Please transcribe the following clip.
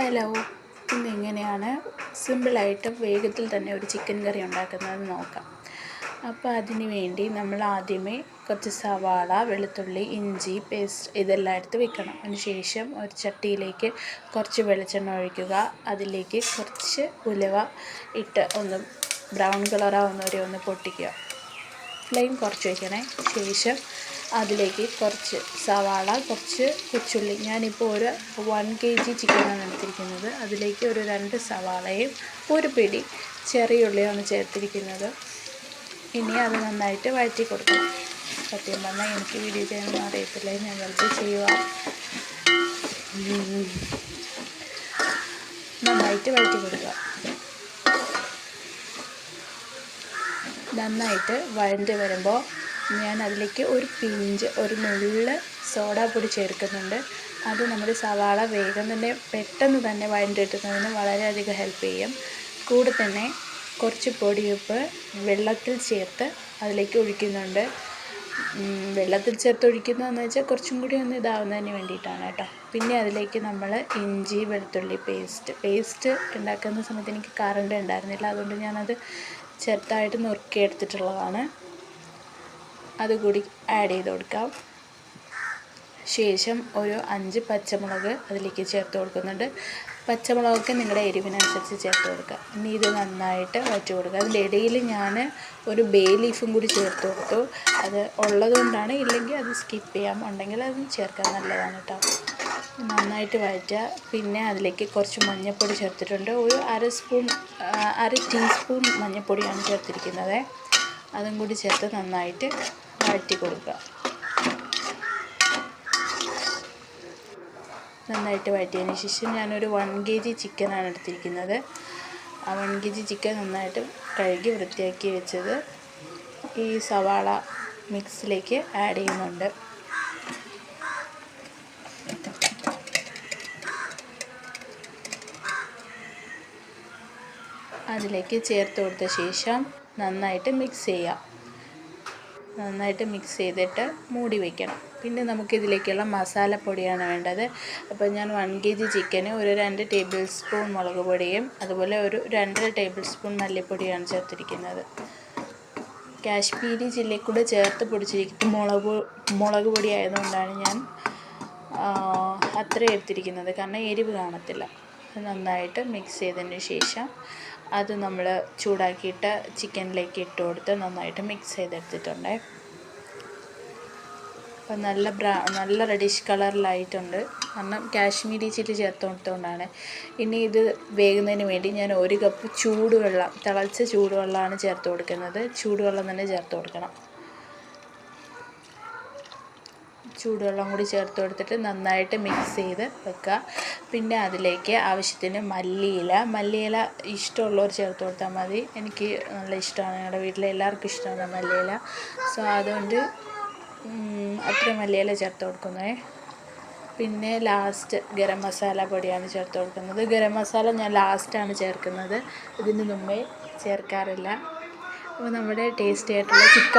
Hello ഇന്ന് എങ്ങനെയാണ് സിമ്പിളായിട്ട് വേഗത്തിൽ തന്നെ ഒരു ചിക്കൻ കറി ഉണ്ടാക്കുന്നത് നോക്കാം. അപ്പോൾ അതിന് വേണ്ടി നമ്മൾ ആദ്യമേ കുറച്ച് സവാള വെളുത്തുള്ളി ഇഞ്ചി പേസ്റ്റ് ഇതെല്ലാം എടുത്ത് വെക്കണം. അതിനുശേഷം ഒരു ചട്ടിയിലേക്ക് കുറച്ച് വെളിച്ചെണ്ണ ഒഴിക്കുക. അതിലേക്ക് കുറച്ച് ഉലവ ഇട്ട് ഒന്ന് ബ്രൗൺ കളറാവുന്നവരെ ഒന്ന് പൊട്ടിക്കുക. ഫ്ലെയിം കുറച്ച് വയ്ക്കണേ. ശേഷം അതിലേക്ക് കുറച്ച് സവാള കുറച്ച് കൊച്ചുള്ളി. ഞാനിപ്പോൾ ഒരു വൺ കെ ജി ചിക്കനാണ് എടുത്തിരിക്കുന്നത്. അതിലേക്ക് ഒരു രണ്ട് സവാളയും ഒരു പിടി ചെറിയ ഉള്ളിയാണ് ചേർത്തിരിക്കുന്നത്. ഇനി അത് നന്നായിട്ട് വഴറ്റി കൊടുക്കണം. സത്യം പറഞ്ഞാൽ എനിക്ക് വീഡിയോ ചെയ്യാനൊന്നും അറിയത്തില്ല. ഞാൻ വെറുതെ ചെയ്യുക നന്നായിട്ട് വഴറ്റി കൊടുക്കുക. നന്നായിട്ട് വഴണ്ട് വരുമ്പോൾ ഞാൻ അതിലേക്ക് ഒരു പിഞ്ച് ഒരു നുള്ള് പൊടി ചേർക്കുന്നുണ്ട്. അത് നമ്മുടെ സവാള വേഗം തന്നെ പെട്ടെന്ന് തന്നെ വഴണ്ടിട്ടുന്നതിന് വളരെയധികം ഹെൽപ്പ് ചെയ്യും. കൂടെ തന്നെ കുറച്ച് പൊടിയുപ്പ് വെള്ളത്തിൽ ചേർത്ത് അതിലേക്ക് ഒഴിക്കുന്നുണ്ട്. വെള്ളത്തിൽ ചേർത്ത് ഒഴിക്കുന്നതെന്ന് വെച്ചാൽ കുറച്ചും കൂടി ഒന്ന് ഇതാവുന്നതിന് വേണ്ടിയിട്ടാണ് കേട്ടോ. പിന്നെ അതിലേക്ക് നമ്മൾ ഇഞ്ചി വെളുത്തുള്ളി പേസ്റ്റ് പേസ്റ്റ് ഉണ്ടാക്കുന്ന സമയത്ത് എനിക്ക് കറണ്ട് ഉണ്ടായിരുന്നില്ല. അതുകൊണ്ട് ഞാനത് ചെറുതായിട്ട് നുറുക്കിയെടുത്തിട്ടുള്ളതാണ്. അതുകൂടി ആഡ് ചെയ്ത് കൊടുക്കാം. ശേഷം ഒരു അഞ്ച് പച്ചമുളക് അതിലേക്ക് ചേർത്ത് കൊടുക്കുന്നുണ്ട്. പച്ചമുളകൊക്കെ നിങ്ങളുടെ എരിവിനനുസരിച്ച് ചേർത്ത് കൊടുക്കുക. ഇനി ഇത് നന്നായിട്ട് വറ്റി കൊടുക്കുക. അതിന്റെ ഇടയിൽ ഞാൻ ഒരു ബേ ലീഫും കൂടി ചേർത്ത് കൊടുത്തു. അത് ഉള്ളതുകൊണ്ടാണ് ഇല്ലെങ്കിൽ അത് സ്കിപ്പ് ചെയ്യാം. ഉണ്ടെങ്കിൽ അത് ചേർക്കാൻ നല്ലതാണ് കേട്ടോ. നന്നായിട്ട് വഴറ്റുക. പിന്നെ അതിലേക്ക് കുറച്ച് മഞ്ഞൾപ്പൊടി ചേർത്തിട്ടുണ്ട്. ഒരു അര സ്പൂൺ അര ടീസ്പൂൺ മഞ്ഞൾപ്പൊടിയാണ് ചേർത്തിരിക്കുന്നത്. അതും കൂടി ചേർത്ത് നന്നായിട്ട് വഴറ്റി കൊടുക്കുക. നന്നായിട്ട് വഴറ്റിയതിന് ശേഷം ഞാനൊരു വൺ കെ ജി ചിക്കനാണ് എടുത്തിരിക്കുന്നത്. ആ വൺ കെ ജി ചിക്കൻ നന്നായിട്ട് കഴുകി വൃത്തിയാക്കി വെച്ചത് ഈ സവാള മിക്സിലേക്ക് ആഡ് ചെയ്യുന്നുണ്ട്. അതിലേക്ക് ചേർത്ത് കൊടുത്ത ശേഷം നന്നായിട്ട് മിക്സ് ചെയ്യാം. നന്നായിട്ട് മിക്സ് ചെയ്തിട്ട് മൂടി വയ്ക്കണം പിന്നെ നമുക്കിതിലേക്കുള്ള മസാലപ്പൊടിയാണ് വേണ്ടത്. അപ്പോൾ ഞാൻ വൺ കെ ജി ചിക്കന് ഒരു രണ്ട് ടേബിൾ സ്പൂൺ മുളക് പൊടിയും അതുപോലെ ഒരു രണ്ടര ടേബിൾ സ്പൂൺ മല്ലിപ്പൊടിയാണ് ചേർത്തിരിക്കുന്നത്. കാശ്മീരി ചില്ലിയിൽ കൂടെ ചേർത്ത് പൊടിച്ചിരിക്കുന്ന മുളക് മുളക് പൊടി ആയതുകൊണ്ടാണ് ഞാൻ അത്ര എടുത്തിരിക്കുന്നത്. കാരണം എരിവ് കാണത്തില്ല. നന്നായിട്ട് മിക്സ് ചെയ്തതിന് ശേഷം അത് നമ്മൾ ചൂടാക്കിയിട്ട് ചിക്കനിലേക്ക് ഇട്ട് കൊടുത്ത് നന്നായിട്ട് മിക്സ് ചെയ്തെടുത്തിട്ടുണ്ട്. അപ്പം നല്ല ബ്രാ നല്ല റെഡിഷ് കളറിലായിട്ടുണ്ട് കാരണം കാശ്മീരി ചില്ലി ചേർത്ത് കൊടുത്തുകൊണ്ടാണ് ഇനി ഇത് വേകുന്നതിന് വേണ്ടി ഞാൻ ഒരു കപ്പ് ചൂടുവെള്ളം തിളച്ച ചൂടുവെള്ളമാണ് ചേർത്ത് കൊടുക്കുന്നത്. ചൂടുവെള്ളം തന്നെ ചേർത്ത് കൊടുക്കണം. ചൂടുവെള്ളം കൂടി ചേർത്ത് കൊടുത്തിട്ട് നന്നായിട്ട് മിക്സ് ചെയ്ത് വെക്കുക. പിന്നെ അതിലേക്ക് ആവശ്യത്തിന് മല്ലിയില. മല്ലിയില ഇഷ്ടമുള്ളവർ ചേർത്ത് കൊടുത്താൽ മതി. എനിക്ക് നല്ല ഇഷ്ടമാണ്. ഞങ്ങളുടെ വീട്ടിലെ എല്ലാവർക്കും ഇഷ്ടമാണ് മല്ലിയില. സോ അതുകൊണ്ട് അത്ര മല്ലിയില ചേർത്ത് കൊടുക്കുന്നേ. പിന്നെ ലാസ്റ്റ് ഗരം മസാല പൊടിയാണ് ചേർത്ത് കൊടുക്കുന്നത്. ഗരം മസാല ഞാൻ ലാസ്റ്റാണ് ചേർക്കുന്നത്. ഇതിന് മുമ്പേ ചേർക്കാറില്ല. അപ്പോൾ നമ്മുടെ ടേസ്റ്റി ആയിട്ടുള്ള ചിക്കൻ